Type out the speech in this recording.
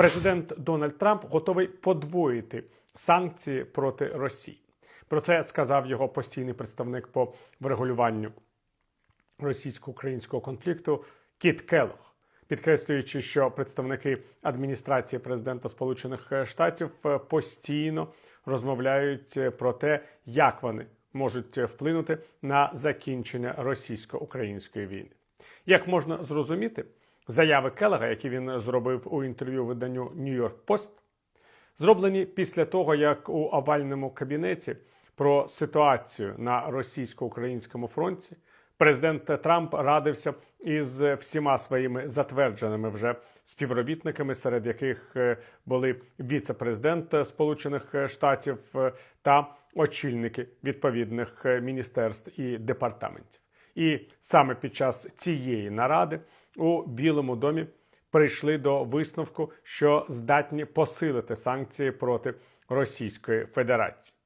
Президент Дональд Трамп готовий подвоїти санкції проти Росії. Про це сказав його постійний представник по врегулюванню російсько-українського конфлікту Кіт Келлог, підкреслюючи, що представники адміністрації президента Сполучених Штатів е, постійно розмовляють про те, як вони можуть вплинути на закінчення російсько-української війни. Як можна зрозуміти, заяви Келлога, які він зробив у інтерв'ю виданню New York Post, зроблені після того, як у овальному кабінеті про ситуацію на російсько-українському фронті президент Трамп радився із всіма своїми затвердженими вже співробітниками, серед яких е, були віце-президент Сполучених Штатів е, та очільники відповідних е, міністерств і департаментів. І саме під час цієї наради у Білому домі прийшли до висновку, що здатні посилити санкції проти Російської Федерації.